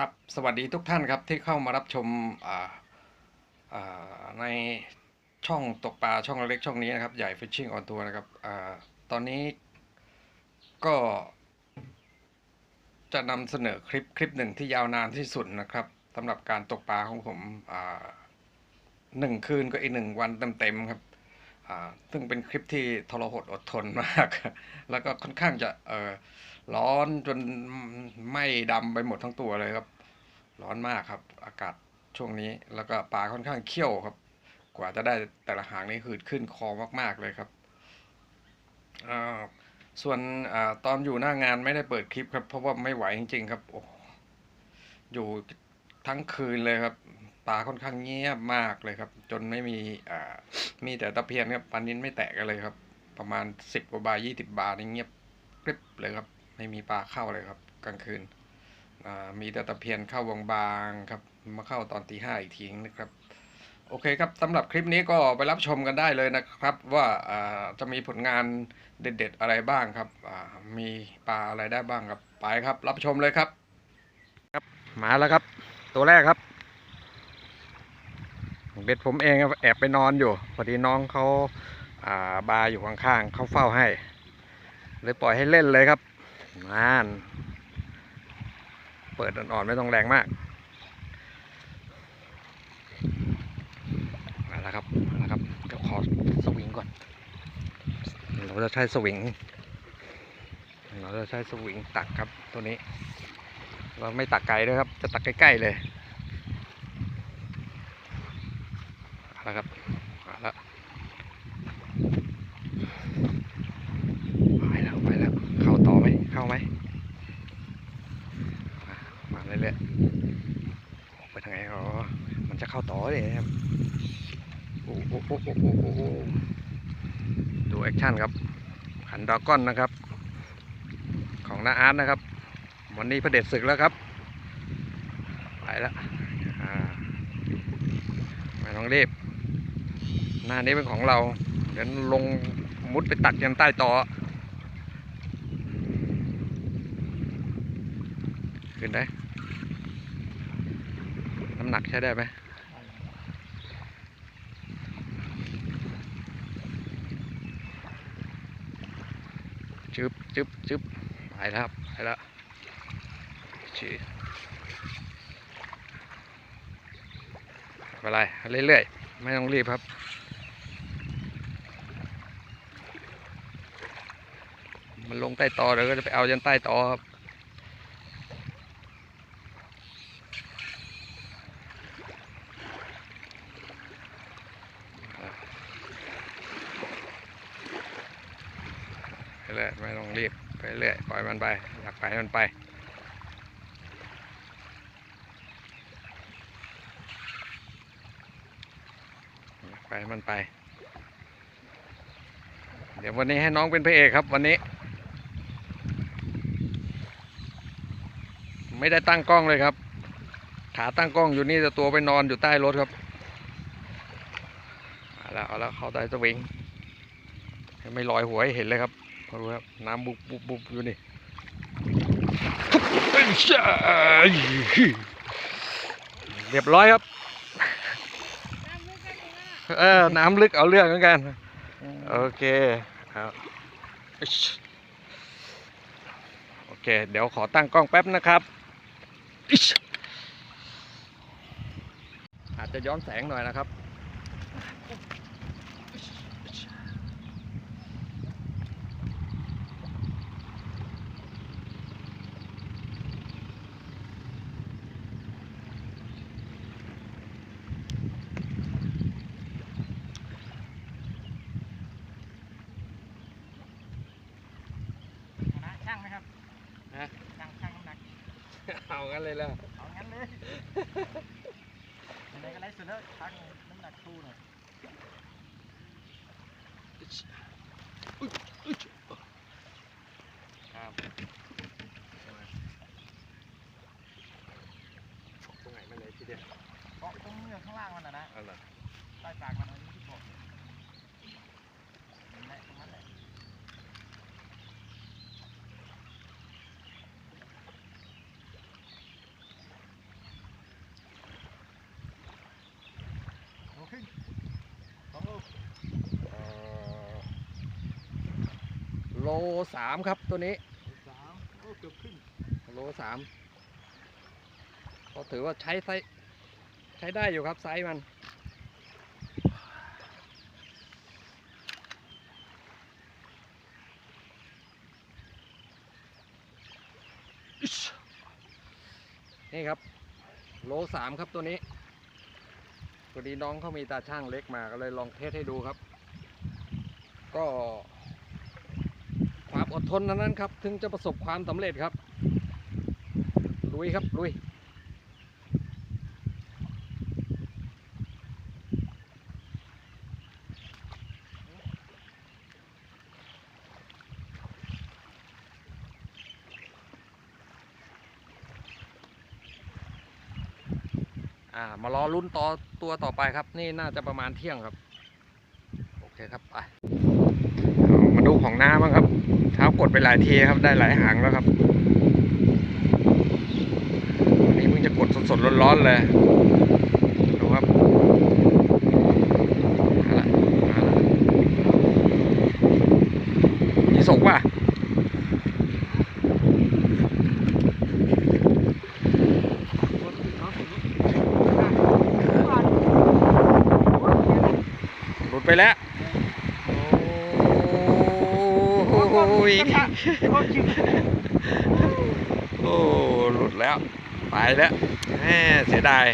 ครับ สวัสดีทุกท่านครับที่เข้ามารับชมอ่าในช่องตกปลาช่องเล็กช่องนี้นะครับ ใหญ่ Fishing on Tour นะครับอาตอนนี้ก็ จะนำเสนอคลิปคลิปหนึ่งที่ยาวนานที่สุดนะครับสำหรับการตกปลาของผมอ่าหนึ่งคืนก็อีกหนึ่งวันเต็มๆครับอ่าซึ่งเป็นคลิปที่ทรหดอดทนมาก แล้วก็ค่อนข้างจะเออ ร้อนจนไหม้ดำไปหมดทั้งตัวเลยครับ ร้อนมากครับ อากาศช่วงนี้ แล้วก็ปลาค่อนข้างเขี้ยวครับ กว่าจะได้แต่ละหางนี่คือขึ้นคอมาก ๆเลยครับส่วนอตอนอยู่หน้างานไม่ได้เปิดคลิปครับ เพราะว่าไม่ไหวจริง ๆ ครับโอ้อยู่ทั้งคืนเลยครับปลาค่อนข้างเงียบมากเลยครับ จนไม่มีอ่ามีแต่ตะเพียนครับปลานิ้นไม่แตกกันเลยครับ ประมาณสิบกว่าบาทยี่สิบบาทนี่เงียบกริบเลยครับ ไม่มีปลาเข้าเลยครับ กลางคืนมีแต่ตะเพียนเข้าวงบางครับ มาเข้าตอนตีห้าอีกทีนะครับ โอเคครับสำหรับคลิปนี้ก็ไปรับชมกันได้เลยนะครับ ว่าจะมีผลงานเด็ดๆอะไรบ้างครับมีปลาอะไรได้บ้างครับ ไปครับ รับชมเลยครับ ครับมาแล้วครับ ตัวแรกครับเบ็ดผมเองแอบไปนอนอยู่พอดีน้องเขาาบาอยู่ข้างๆเขาเฝ้าให้เลยปล่อยให้เล่นเลยครับ นานเปิดอ่อนๆไม่ต้องแรงมากมาแล้วครับมาแล้วครับเดี๋ยวขอสวิงก่อน เราจะใช้สวิง เราจะใช้สวิงตักครับตัวนี้ เราไม่ตักไกลด้วยครับ จะตักใกล้ๆเลยมาแล้วครับมาแล้ว ไปแล้วไปแล้ว เข้าต่อไหม เข้าไหมมามเรื่อยๆไปทางไหนอ๋อมันจะเข้าต่อเลยครับโอ้โหโอ้โหโอ้โหโอ้ดูแอคชั่นครับขันดราก้อนนะครับ ของน้าอาร์ตนะครับ วันนี้พระเด็จศึกแล้วครับ ไปแล้วไม่ต้องรีบหน้านี้เป็นของเรา เดี๋ยวลงมุดไปตักยันใต้ต่อ ขึ้นได้ น้ำหนักใช้ได้ไหมจึ๊บจึ๊บจึ๊บไปแล้วครับไปแล้วชีไม่เป็นไรเรื่อยๆ ไม่ต้องรีบครับมันลงใต้ตอเดี๋ยวก็จะไปเอายันใต้ตอครับ รื่อยไม่ต้องรีบไปเรื่อยปล่อยมันไปอยากไปมันไปอยากไปมันไป เดี๋ยววันนี้ให้น้องเป็นพระเอกครับวันนี้ ไม่ได้ตั้งกล้องเลยครับ ขาตั้งกล้องอยู่นี่แต่ตัวไปนอนอยู่ใต้รถครับเอาแล้วเอาแล้วเข้าใต้สวิงไม่ลอยหัวให้เห็นเลยครับ มาดูครับน้ำบุบบุบบุบอยู่นี่เรียบร้อยครับเออน้ำลึกเอาเรื่องเหมือนกันโอเคครับโอเค เดี๋ยวขอตั้งกล้องแป๊บนะครับ อาจจะย้อนแสงหน่อยนะครับ นะช่างไหมครับ ฮะ ช่างช่างน้ำหนัก เอากันเลยแล้ว เอางั้นเลย ไหนก็ไล่สุดแล้วช่างน้ำหนักคู่หน่อยครับตรงไหนมาเลยทีเดียวเกาะตรงนี้ข้างล่างมันนะนะเอาล่ะใต้ปากมันอันนี้ที่เกาะนั่นแหละตรงนั้นแหละ โลสามครับตัวนี้สามโอ้เกือบครึ่งโลสามก็ถือว่าใช้ไซส์ใช้ได้อยู่ครับไซส์มัน นี่ครับ โลสามครับตัวนี้พอดีน้องเขามีตาช่างเล็กมาก็เลยลองเทสให้ดูครับ ก็ความ อดทนเท่านั้นครับ ถึงจะประสบความสำเร็จครับลุยครับลุยอ่ามารอลุ้นต่อตัวต่อไปครับ นี่น่าจะประมาณเที่ยงครับ โอเคครับ ไป ดูของน้าบ้างครับ เท้ากดไปหลายทีครับ ได้หลายหางแล้วครับวันนี้เพิ่งจะกดสดๆร้อนๆเลยดูครับมาละมาละยี่สกว่ะหลุดไปแล้ว โอ้โห ยโคตรจิ๋วโอ้หลุดแล้วไปแล้วแหมเสียดาย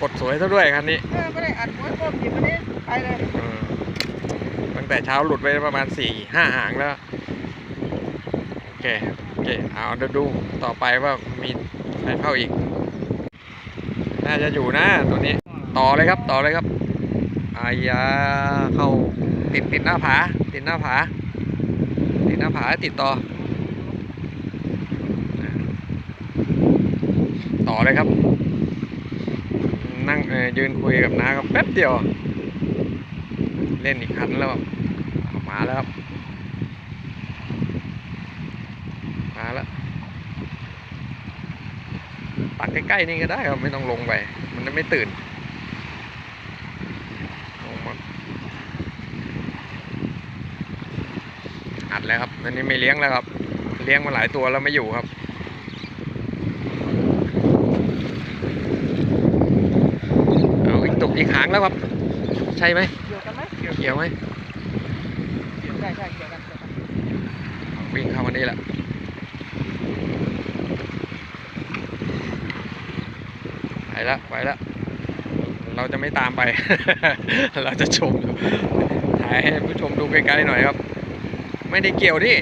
กดสวยซะด้วยคันนี้ไม่ได้อัดหัวโคตรจิ๋ววันนี้ไปเลยตั้งแต่เช้าหลุดไปประมาณสี่ห้าหางแล้ว โอเค โอเค เอาเดี๋ยวดูต่อไปว่ามีใครเข้าอีก น่าจะอยู่นะตัวนี้ ต่อเลยครับ ต่อเลยครับอายาเข้าติดติดหน้าผา ติดหน้าผา ติดหน้าผาติดต่อ ต่อเลยครับ นั่งยืนคุยกับน้าครับแป๊บเดียว เล่นอีกคันแล้วเอามาแล้วครับมาแล้วตักใกล้ๆนี่ก็ได้ครับ ไม่ต้องลงไป มันจะไม่ตื่นลงมาอั ดแล้วครับอันนี้ไม่เลี้ยงแล้วครับ เลี้ยงมาหลายตัวแล้วไม่อยู่ครับเอาอีกตกอีกหางแล้วครับ ใช่ไหมเกี่ยวกันไหมเกี่ยวไหมใช่ใช่เกี่ยวกันเกี่ยวกันวิ่งเข้ามานี่แหละไปแล้วไปแล้วเราจะไม่ตามไป เราจะชมดูถ่ายให้ผู้ชมดูไกลๆหน่อยครับ ไม่ได้เกี่ยวดิ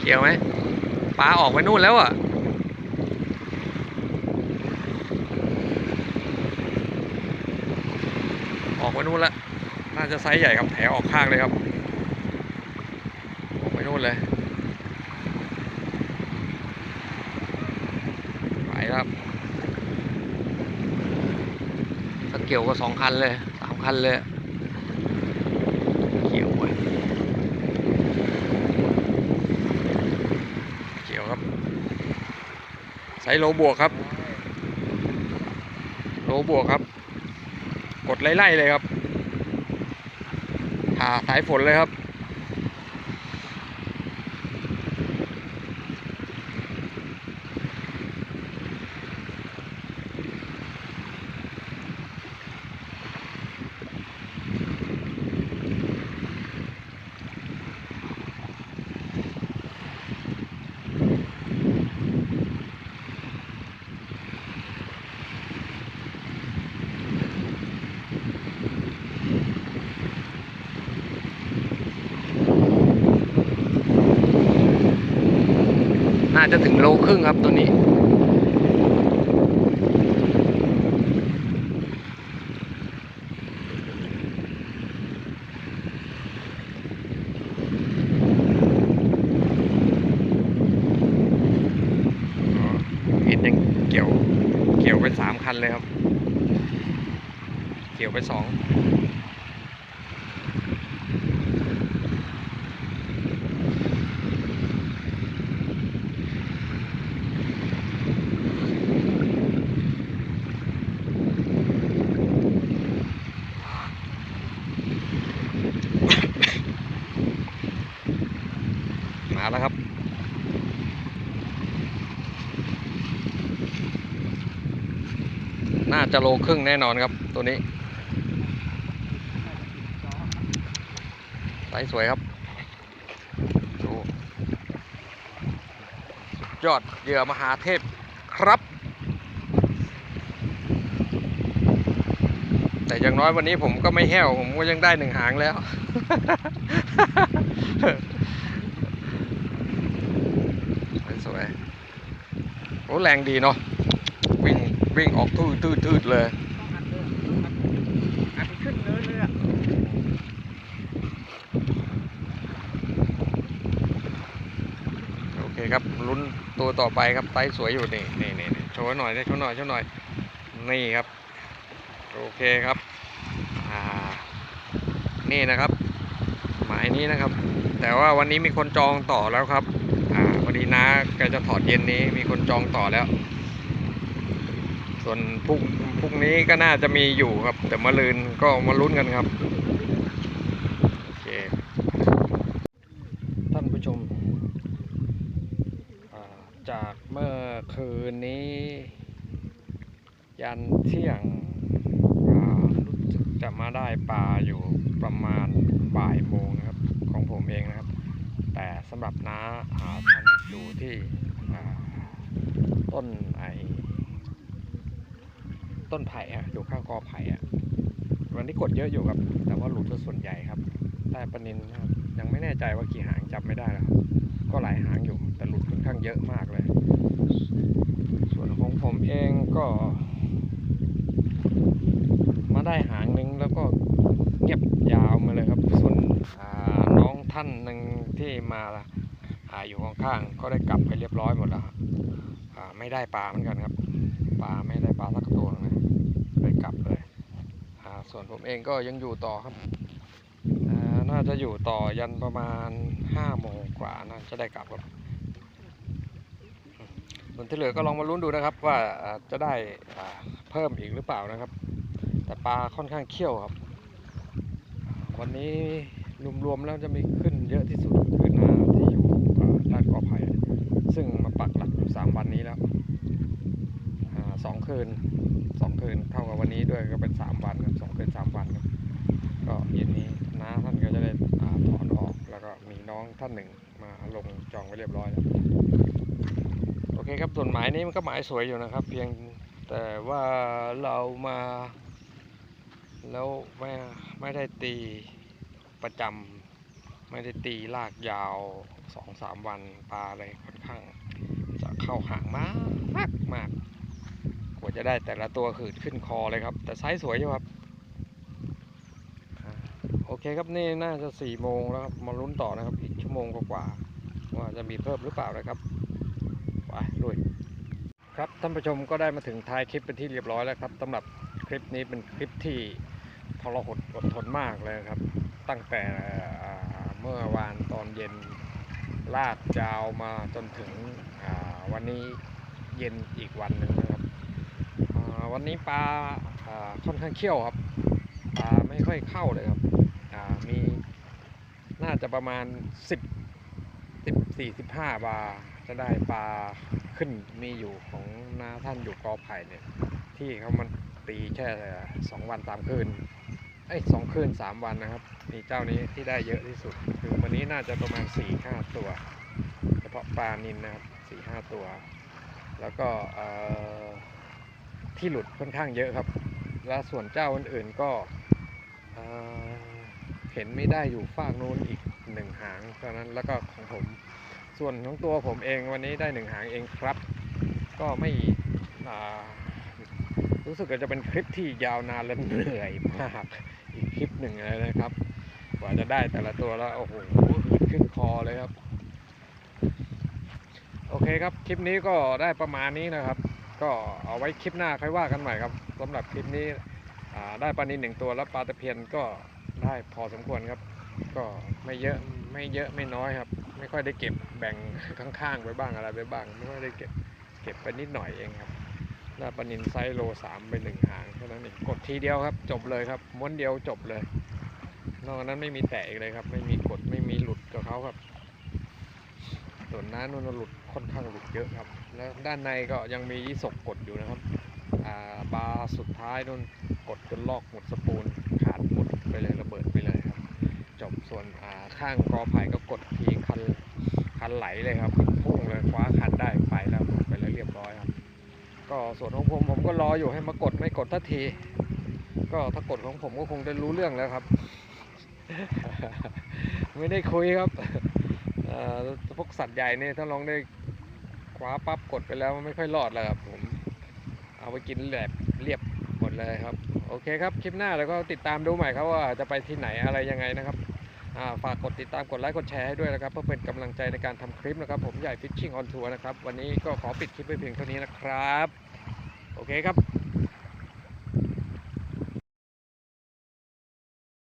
เกี่ยวไหมปลาออกไปนู่นแล้วอะออกไปนู่นละน่าจะไซส์ใหญ่ครับแผลออกข้างเลยครับออกไปนู่นเลยไปครับถ้าเกี่ยวก็สองคันเลยสามคันเลย เกี่ยวไว้เกี่ยวครับ ใช้โลบวกครับ โลบวกครับ กดไล่ๆเลยครับผ่าสายฝนเลยครับ น่า จะถึงโลครึ่งครับตัวนี้เห็นยังเกี่ยว เกี่ยวไปสามคันเลยครับ เกี่ยวไปสอง จะโลครึ่งแน่นอนครับ ตัวนี้ไซส์สวยครับดูยอดเหยื่อมหาเทพครับ แต่อย่างน้อยวันนี้ผมก็ไม่แห้ว ผมก็ยังได้หนึ่งหางแล้ว สวยโอ้แรงดีเนาะ วิ่งออกทืดทืดทืดเลยต้องอัดเลยอัดอัดไปขึ้นเนินเลยโอเคครับลุ้นตัวต่อไปครับไซส์สวยอยู่นี่นี่นี่โชว์หน่อยได้โชว์หน่อยโชว์หน่อยนี่ครับ โอเคครับนี่นะครับ หมายนี้นะครับ แต่ว่าวันนี้มีคนจองต่อแล้วครับอ่าวันนี้นะแกจะถอดเย็นนี้มีคนจองต่อแล้ว ส่วนพรุ่งพรุ่งนี้ก็น่าจะมีอยู่ครับ แต่มะรืนก็มาลุ้นกันครับโอเคท่านผู้ชม จากเมื่อคืนนี้ ยันเที่ยงรู้สึกจะมาได้ปลาอยู่ประมาณบ่ายโมงนะครับ ของผมเองนะครับ แต่สำหรับน้าหาทันอยู่ที่ต้นไอ ต้นไผ่อะอยู่ข้างกอไผ่อะวันนี้กดเยอะอยู่ครับ แต่ว่าหลุดซะส่วนใหญ่ครับได้ปนินครับยังไม่แน่ใจว่ากี่หางจำไม่ได้แล้วก็หลายหางอยู่ แต่หลุดค่อนข้างเยอะมากเลย ส่วนของผมเองก็ มาได้หางหนึ่งแล้วก็เงียบยาวมาเลยครับ ส่วนน้องท่านหนึ่งที่มาหาอยู่ข้างๆก็ได้กลับไปเรียบร้อยหมดแล้วไม่ได้ปลาเหมือนกันครับ ปลาไม่ได้ปลาสักตัวเลย เลยกลับเลยส่วนผมเองก็ยังอยู่ต่อครับ น่าจะอยู่ต่อยันประมาณห้าโมงกว่าน่าจะได้กลับครับ ส่วนที่เหลือก็ลองมาลุ้นดูนะครับ ว่าจะได้เพิ่มอีกหรือเปล่านะครับ แต่ปลาค่อนข้างเขี้ยวครับ วันนี้รวมๆแล้วจะมีขึ้นเยอะที่สุดคือนาที่อยู่ด้านกอไผ่ซึ่งมาปักหลักอยู่สามวันนี้แล้ว สองคืนสองคืนเท่ากับวันนี้ด้วยก็เป็นสามวันครับสองคืนสามวันครับก็เย็นนี้น้าท่านก็จะได้อถอนออก แล้วก็มีน้องท่านหนึ่งมาลงจองไว้เรียบร้อยแล้วโอเคครับส่วนหมายนี้มันก็หมายสวยอยู่นะครับ เพียงแต่ว่าเรามา แล้วไม่ไม่ได้ตีประจำไม่ได้ตีลากยาวสองสามวันปลาอะไรค่อนข้างจะเข้าหางมากมากมาก ว่าจะได้แต่ละตัวขืดขึ้นคอเลยครับ แต่ไซส์สวยอยู่ครับ โอเคครับนี่น่าจะสี่โมงแล้วครับมาลุ้นต่อนะครับอีกชั่วโมงกว่าว่าจะมีเพิ่มหรือเปล่านะครับไปลุยครับท่านผู้ชมก็ได้มาถึงท้ายคลิปเป็นที่เรียบร้อยแล้วครับสำหรับคลิปนี้เป็นคลิปที่ทรหดอดทนมากเลยครับ ตั้งแต่เมื่อวานตอนเย็นลากยาวมาจนถึงวันนี้เย็นอีกวันหนึ่งนะครับ วันนี้ปลาค่อนข้างเขี้ยวครับปลาไม่ค่อยเข้าเลยครับมีน่าจะประมาณ 10 14 15บาจะได้ปลาขึ้นมีอยู่ของนาท่านอยู่กอไผ่เนี่ย ที่เขามันตีแค่สองวันสามคืนเอ้สองคืนสามวันนะครับมีเจ้านี้ที่ได้เยอะที่สุด คือวันนี้น่าจะประมาณ4ี่ห้าตัว เฉพาะปลานินนะครับสี่ห้าตัว แล้วก็เอ่อ ที่หลุดค่อนข้างเยอะครับ และส่วนเจ้าอื่นๆก็เห็นไม่ได้อยู่ฝากนู้นอีกหนึ่งหางเท่านั้นแล้วก็ของผม ส่วนของตัวผมเองวันนี้ได้หนึ่งหางเองครับ ก็ไม่รู้สึกว่าจะเป็นคลิปที่ยาวนานและเหนื่อยมากอีกคลิปหนึ่งเลยนะครับ กว่าจะได้แต่ละตัวแล้วโอ้โหขึ้นคอเลยครับ โอเคครับ คลิปนี้ก็ได้ประมาณนี้นะครับ ก็เอาไว้คลิปหน้าค่อยว่ากันใหม่ครับสำหรับคลิปนี้ได้ปลานินหนึ่งตัวแล้วปลาตะเพียนก็ได้พอสมควรครับ ก็ไม่เยอะไม่เยอะไม่น้อยครับ ไม่ค่อยได้เก็บแบ่งข้างๆไว้บ้างอะไรไว้บ้าง ไม่ค่อยได้เก็บเก็บไปนิดหน่อยเองครับได้ปลานินไซส์โลสามไปหนึ่งหางเท่านั้นเองกดทีเดียวครับจบเลยครับม้วนเดียวจบเลย นอกจากนั้นไม่มีแตะอีกเลยครับ ไม่มีกดไม่มีหลุดกับเขาครับ ส่วนน้านุ่นหลุดค่อนข้างหลุดเยอะครับ แล้วด้านในก็ยังมียี่สกกดอยู่นะครับอ่าบาร์สุดท้ายนู่นกดจนลอกหมดสปูนขาดหมดไปเลยระเบิดไปเลยครับ จบส่วนอ่าข้างกอไผ่ก็กดทีคันคันไหลเลยครับพุ่งเลยคว้าคันได้ไปแล้วหมดไปแล้วเรียบร้อยครับ ก็ส่วนของผมผมก็รออยู่ให้มากดไม่กดทันที ก็ถ้ากดของผมก็คงได้รู้เรื่องแล้วครับ ไม่ได้คุยครับ พวกสัตว์ใหญ่เนี่ยถ้าลองได้คว้าปั๊บกดไปแล้วมันไม่ค่อยรอดแล้วครับผม เอาไปกินแหลบเรียบหมดเลยครับ โอเคครับ คลิปหน้าแล้วก็ติดตามดูใหม่ครับว่าจะไปที่ไหนอะไรยังไงนะครับฝากกดติดตามกดไลค์กดแชร์ให้ด้วยนะครับ เพื่อเป็นกำลังใจในการทำคลิปนะครับ ผมใหญ่ฟิชชิ่งออนทัวร์นะครับ วันนี้ก็ขอปิดคลิปไปเพียงเท่านี้นะครับ โอเคครับ